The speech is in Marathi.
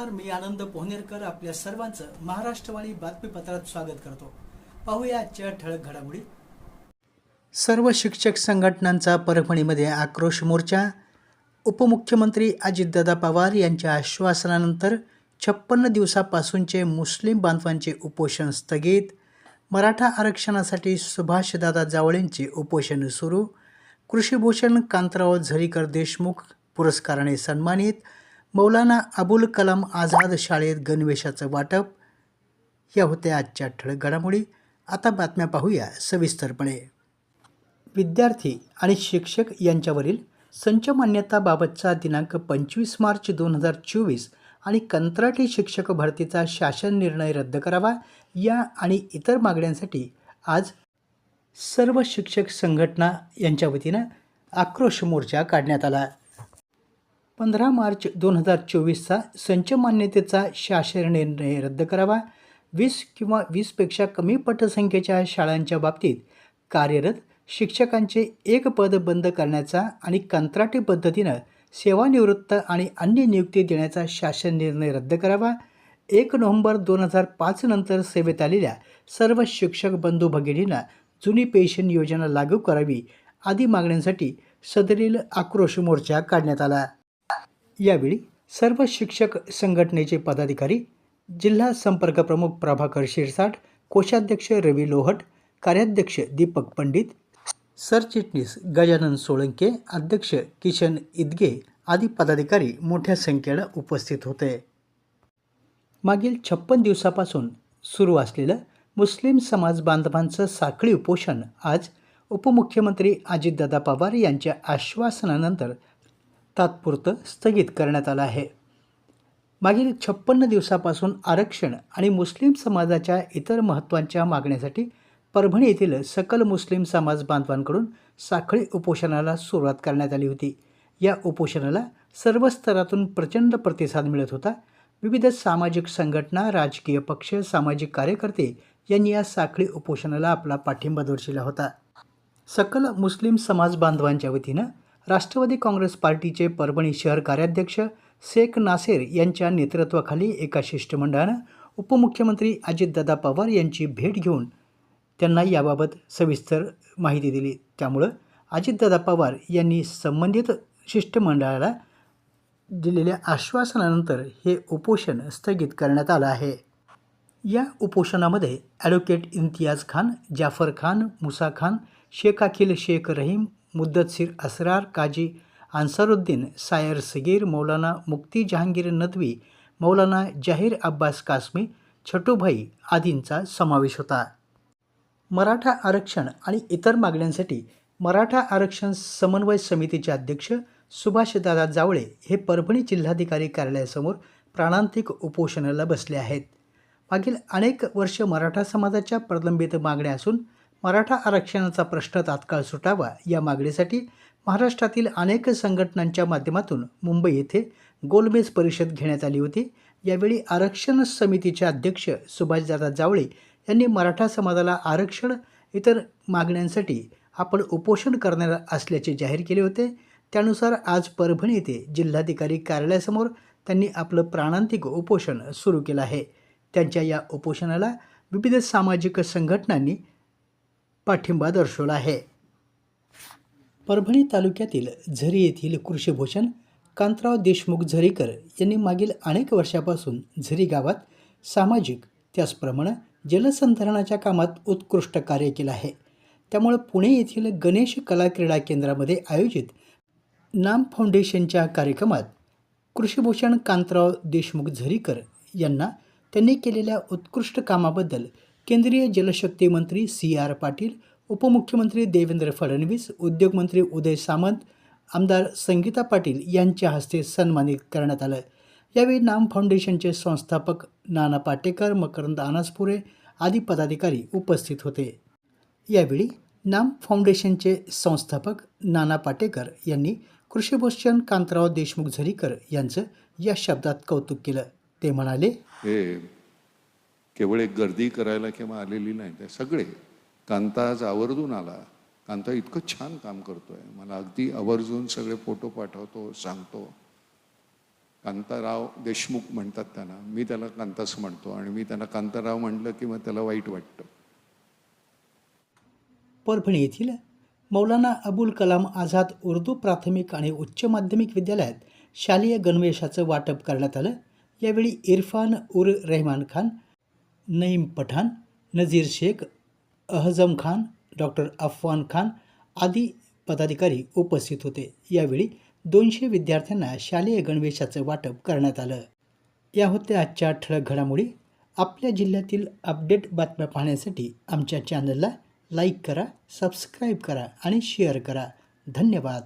नमस्कार मी आनंद पोहनेरकर आपल्या सर्वांचं महाराष्ट्रवाणी बातमीपत्रात स्वागत करतो. पाहूया आजच्या ठळक घडामोडी. सर्व शिक्षक संघटनांचा परभणीमध्ये आक्रोश मोर्चा. उपमुख्यमंत्री अजितदादा पवार यांच्या आश्वासनानंतर छप्पन्न दिवसापासूनचे मुस्लिम बांधवांचे उपोषण स्थगित. मराठा आरक्षणासाठी सुभाषदादा जावळेंचे उपोषण सुरू. कृषीभूषण कांतराव झरीकर देशमुख पुरस्काराने सन्मानित. मौलाना अबुल कलाम आझाद शाळेत गणवेशाचं वाटप. या होत्या आजच्या ठळक घडामोडी. आता बातम्या पाहूया सविस्तरपणे. विद्यार्थी आणि शिक्षक यांच्यावरील संच मान्यताबाबतचा दिनांक पंचवीस मार्च दोन हजार चोवीस आणि कंत्राटी शिक्षक भरतीचा शासन निर्णय रद्द करावा या आणि इतर मागण्यांसाठी आज सर्व शिक्षक संघटना यांच्या वतीनं आक्रोश मोर्चा काढण्यात आला. पंधरा मार्च दोन हजार चोवीसचा संच मान्यतेचा शासन निर्णय रद्द करावा. वीस किंवा वीसपेक्षा कमी पटसंख्येच्या शाळांच्या बाबतीत कार्यरत शिक्षकांचे एक पद बंद करण्याचा आणि कंत्राटी पद्धतीनं सेवानिवृत्त आणि अन्य नियुक्ती देण्याचा शासन निर्णय रद्द करावा. एक नोव्हेंबर दोन हजार पाच नंतर सेवेत आलेल्या सर्व शिक्षक बंधू भगिनींना जुनी पेन्शन योजना लागू करावी आदी मागण्यांसाठी सदरील आक्रोश मोर्चा काढण्यात आला. यावेळी सर्व शिक्षक संघटनेचे पदाधिकारी जिल्हा संपर्क प्रमुख प्रभाकर शिरसाट कोषाध्यक्ष रवी लोहट कार्याध्यक्ष दीपक पंडित सरचिटणीस गजानन सोळंके अध्यक्ष किशन इदगे आदी पदाधिकारी मोठ्या संख्येनं उपस्थित होते. मागील छप्पन दिवसापासून सुरू असलेलं मुस्लिम समाज बांधवांचं साखळी उपोषण आज उपमुख्यमंत्री अजितदादा पवार यांच्या आश्वासनानंतर तात्पुरतं स्थगित करण्यात आलं आहे. मागील छप्पन्न दिवसापासून आरक्षण आणि मुस्लिम समाजाच्या इतर महत्त्वांच्या मागण्यासाठी परभणी येथील सकल मुस्लिम समाज बांधवांकडून साखळी उपोषणाला सुरुवात करण्यात आली होती. या उपोषणाला सर्व स्तरातून प्रचंड प्रतिसाद मिळत होता. विविध सामाजिक संघटना राजकीय पक्ष सामाजिक कार्यकर्ते यांनी या साखळी उपोषणाला आपला पाठिंबा दर्शिला होता. सकल मुस्लिम समाज बांधवांच्या वतीनं राष्ट्रवादी काँग्रेस पार्टीचे परभणी शहर कार्याध्यक्ष शेख नासेर यांच्या नेतृत्वाखाली एका शिष्टमंडळानं उपमुख्यमंत्री अजितदादा पवार यांची भेट घेऊन त्यांना याबाबत सविस्तर माहिती दिली. त्यामुळं अजितदादा पवार यांनी संबंधित शिष्टमंडळाला दिलेल्या आश्वासनानंतर हे उपोषण स्थगित करण्यात आलं आहे. या उपोषणामध्ये ॲडव्होकेट इम्तियाज खान जाफर खान मुसा खान शेख अखिल शेख रहीम मुद्दतसीर असरार काजी अन्सारुद्दीन सायर सगीर मौलाना मुक्ती जहांगीर नदवी मौलाना जाहीर अब्बास कासमी छटूभाई आदींचा समावेश होता. मराठा आरक्षण आणि इतर मागण्यांसाठी मराठा आरक्षण समन्वय समितीचे अध्यक्ष सुभाषदादा जावळे हे परभणी जिल्हाधिकारी कार्यालयासमोर प्राणांतिक उपोषणाला बसले आहेत. मागील अनेक वर्ष मराठा समाजाच्या प्रलंबित मागण्या असून मराठा आरक्षणाचा प्रश्न तात्काळ सुटावा या मागणीसाठी महाराष्ट्रातील अनेक संघटनांच्या माध्यमातून मुंबई येथे गोलमेज परिषद घेण्यात आली होती. यावेळी आरक्षण समितीचे अध्यक्ष सुभाषदादा जावळे यांनी मराठा समाजाला आरक्षण इतर मागण्यांसाठी आपण उपोषण करणार असल्याचे जाहीर केले होते. त्यानुसार आज परभणी येथे जिल्हाधिकारी कार्यालयासमोर त्यांनी आपलं प्राणांतिक उपोषण सुरू केलं आहे. त्यांच्या या उपोषणाला विविध सामाजिक संघटनांनी पाठिंबा दर्शवला आहे. परभणी तालुक्यातील झरी येथील कृषीभूषण कांतराव देशमुख झरीकर यांनी मागील अनेक वर्षापासून झरी गावात सामाजिक त्याचप्रमाणे जलसंधारणाच्या कामात उत्कृष्ट कार्य केलं आहे. त्यामुळे पुणे येथील गणेश कला क्रीडा केंद्रामध्ये आयोजित नाम फाउंडेशनच्या कार्यक्रमात कृषीभूषण कांतराव देशमुख झरीकर यांना त्यांनी केलेल्या उत्कृष्ट कामाबद्दल केंद्रीय जलशक्ती मंत्री सी आर पाटील उपमुख्यमंत्री देवेंद्र फडणवीस उद्योगमंत्री उदय सामंत आमदार संगीता पाटील यांच्या हस्ते सन्मानित करण्यात आलं. यावेळी नाम फाउंडेशनचे संस्थापक नाना पाटेकर मकरंद अनासपुरे आदी पदाधिकारी उपस्थित होते. यावेळी नाम फाउंडेशनचे संस्थापक नाना पाटेकर यांनी कृषीभूषण कांतराव देशमुख झरीकर यांचं या शब्दात कौतुक केलं. ते म्हणाले केवळ एक गर्दी करायला किंवा आलेली नाही ते सगळे. कांता आज आवर्जून आला. कांता इतकं छान काम करतोय. मला अगदी आवर्जून सगळे फोटो पाठवतो सांगतो. कांताराव देशमुख म्हणतात त्यांना मी त्याला कांतास म्हणतो आणि मी त्यांना कांताराव म्हटलं की मग त्याला वाईट वाटतं. परभणी येथील मौलाना अबुल कलाम आझाद उर्दू प्राथमिक आणि उच्च माध्यमिक विद्यालयात शालेय गणवेशाचं वाटप करण्यात आलं. यावेळी इरफान उर रहमान खान नईम पठाण नजीर शेख अहजम खान डॉक्टर अफवान खान आदी पदाधिकारी उपस्थित होते. यावेळी दोनशे विद्यार्थ्यांना शालेय गणवेशाचं वाटप करण्यात आलं. या होत्या आजच्या ठळक घडामोडी. आपल्या जिल्ह्यातील अपडेट बातम्या पाहण्यासाठी आमच्या चॅनलला लाईक करा सबस्क्राईब करा आणि शेअर करा. धन्यवाद.